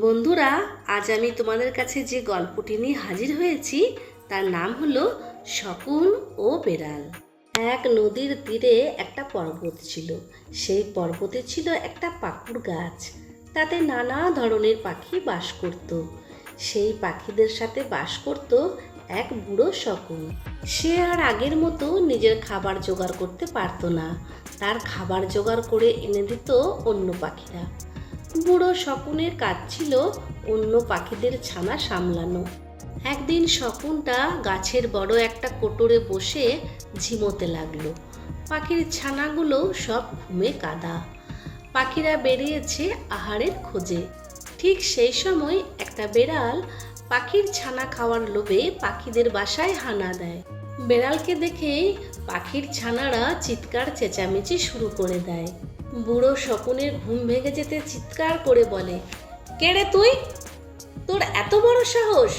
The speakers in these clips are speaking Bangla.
বন্ধুরা, আজ আমি তোমাদের কাছে যে গল্পটি নিয়ে হাজির হয়েছি, তার নাম হলো শকুন ও বেড়াল। এক নদীর তীরে একটা পর্বত ছিল। সেই পর্বতে ছিল একটা পাকুড় গাছ। তাতে নানা ধরনের পাখি বাস করত। সেই পাখিদের সাথে বাস করত এক বুড়ো শকুন। সে আর আগের মতো নিজের খাবার জোগাড় করতে পারতো না। তার খাবার জোগাড় করে এনে দিত অন্য পাখিরা। বুড়ো শকুনের কাজ ছিল অন্য পাখিদের ছানা সামলানো। একদিন শকুনটা গাছের বড় একটা কোটরে বসে ঝিমোতে লাগল। পাখির ছানাগুলো সব ঘুমে কাদা। পাখিরা বেরিয়েছে আহারের খোঁজে। ঠিক সেই সময় একটা বেড়াল পাখির ছানা খাওয়ার লোভে পাখিদের বাসায় হানা দেয়। বেড়ালকে দেখেই পাখির ছানারা চিৎকার চেঁচামেচি শুরু করে দেয়। বুড়ো শকুনের ঘুম ভেঙে যেতে চিৎকার করে বলে, কে রে তুই? তোর এত বড় সাহস?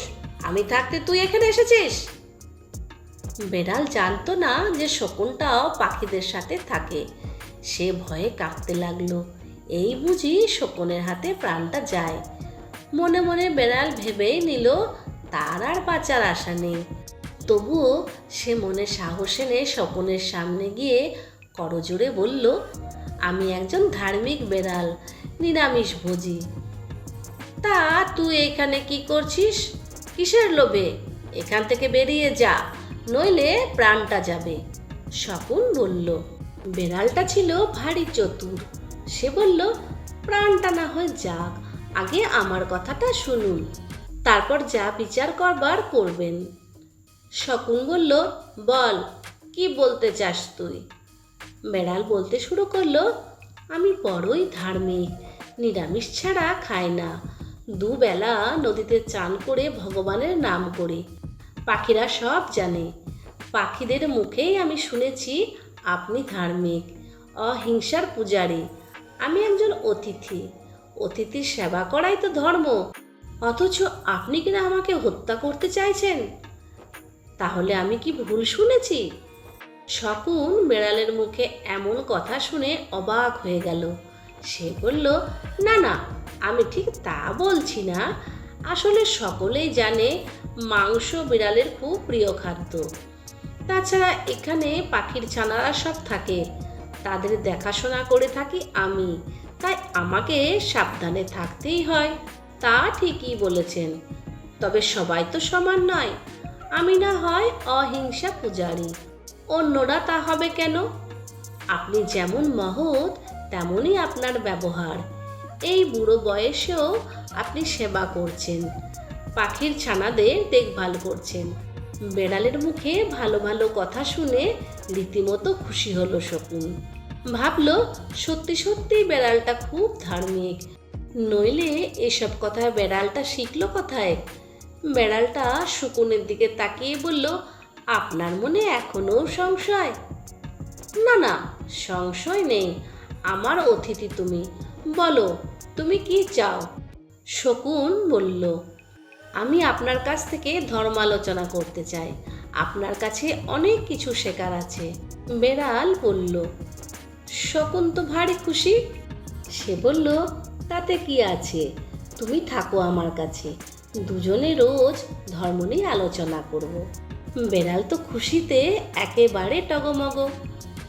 আমি থাকতে তুই এখানে এসেছিস? বেড়াল জানতো না যে শকুনটাও পাখিদের সাথে থাকে। সে ভয়ে কাঁপতে লাগল। এই বুঝি শকুনের হাতে প্রাণটা যায়। মনে মনে বেড়াল ভেবেই নিল, তার আর বাঁচার আশা নেই। তবুও সে মনে সাহস এনে শকুনের সামনে গিয়ে করজোরে বলল আমি একজন ধার্মিক বেড়াল নিরামিষ ভোজি। তা তুই এখানে কি করছিস? কিসের লোভে? এখান থেকে বেরিয়ে যা, নইলে প্রাণটা যাবে। শকুন বলল, বেড়ালটা ছিল ভারী চতুর। সে বলল, প্রাণটা না হয় যাক, আগে আমার কথাটা শুনুন। তারপর যা বিচার করবার করবেন। শকুন বলল, বল, কি বলতে চাস তুই? বেড়াল বলতে শুরু করল, আমি বড়ই ধার্মিক, নিরামিষ ছাড়া খাই না। দুবেলা নদীতে চান করে ভগবানের নাম করি। পাখিরা সব জানে। পাখিদের মুখেই আমি শুনেছি, আপনি ধার্মিক, অহিংসার পূজারী। আমি একজন অতিথি। অতিথির সেবা করাই তো ধর্ম। অথচ আপনি কিনা আমাকে হত্যা করতে চাইছেন? তাহলে আমি কি ভুল শুনেছি? শকুন বেড়ালের মুখে এমন কথা শুনে অবাক হয়ে গেল। সে বলল, না না, আমি ঠিক তা বলছি না। আসলে সকলেই জানে মাংস বিড়ালের খুব প্রিয় খাদ্য। তাছাড়া এখানে পাখির ছানারা সব থাকে। তাদের দেখাশোনা করে থাকি আমি। তাই আমাকে সাবধানে থাকতেই হয়। তা ঠিকই বলেছেন। তবে সবাই তো সমান নয়। আমি না হয় অহিংসা পূজারী। অন্যরা তা হবে কেন? আপনি যেমন মহৎ, তেমনই আপনার ব্যবহার। এই বুড়ো বয়সেও আপনি সেবা করছেন। পাখির ছানাদের দেখভাল করছেন। বেড়ালের মুখে ভালো ভালো কথা শুনে রীতিমতো খুশি হলো শকুন। ভাবল, সত্যি সত্যি বেড়ালটা খুব ধার্মিক। নইলে এসব কথা বেড়ালটা শিখলো কোথায়? বেড়ালটা শকুনের দিকে তাকিয়ে বলল আপনার মনে এখনও সংশয়? না না, সংশয় নেই। আমার অতিথি তুমি। বলো, তুমি কি চাও? শকুন বলল, আমি আপনার কাছ থেকে ধর্মালোচনা করতে চাই। আপনার কাছে অনেক কিছু শেখার আছে। বেড়াল বলল, শকুন তো ভারী খুশি। সে বলল, তাতে কি আছে? তুমি থাকো আমার কাছে। দুজনে রোজ ধর্ম নিয়ে আলোচনা করব। বেড়াল তো খুশিতে একেবারে টগমগ।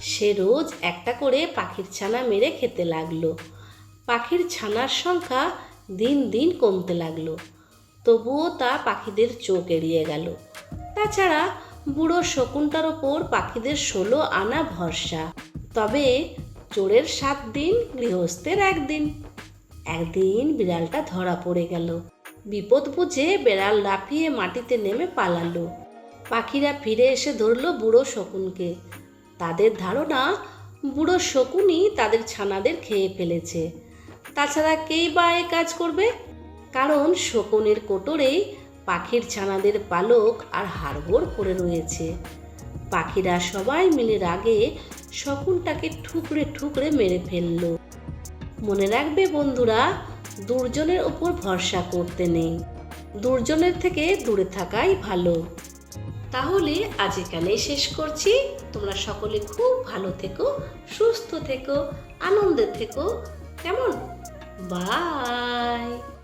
সে রোজ একটা করে পাখির ছানা মেরে খেতে লাগল। পাখির ছানার সংখ্যা দিন দিন কমতে লাগল। তবুও তা পাখিদের চোখ এড়িয়ে গেল। তাছাড়া বুড়ো শকুনটার ওপর পাখিদের ষোলো আনা ভরসা। তবে চোরের সাত দিন, গৃহস্থের একদিন। একদিন বিড়ালটা ধরা পড়ে গেল। বিপদ বুঝে বেড়াল লাফিয়ে মাটিতে নেমে পালালো। পাখিরা ফিরে এসে ধরল বুড়ো শকুনকে। তাদের ধারণা, বুড়ো শকুনই তাদের ছানাদের খেয়ে ফেলেছে। তাছাড়া কেই বা এ কাজ করবে? কারণ শকুনের কোটরেই পাখির ছানাদের পালক আর হাড়গোড় পড়ে রয়েছে। পাখিরা সবাই মিলে রাগে শকুনটাকে ঠুকরে ঠুকরে মেরে ফেলল। মনে রাখবে বন্ধুরা, দুর্জনের ওপর ভরসা করতে নেই। দুর্জনের থেকে দূরে থাকাই ভালো। তাহলে আজ এখানেই শেষ করছি। তোমরা সকলে খুব ভালো থেকো, সুস্থ থেকো, আনন্দে থেকো। কেমন? বাই।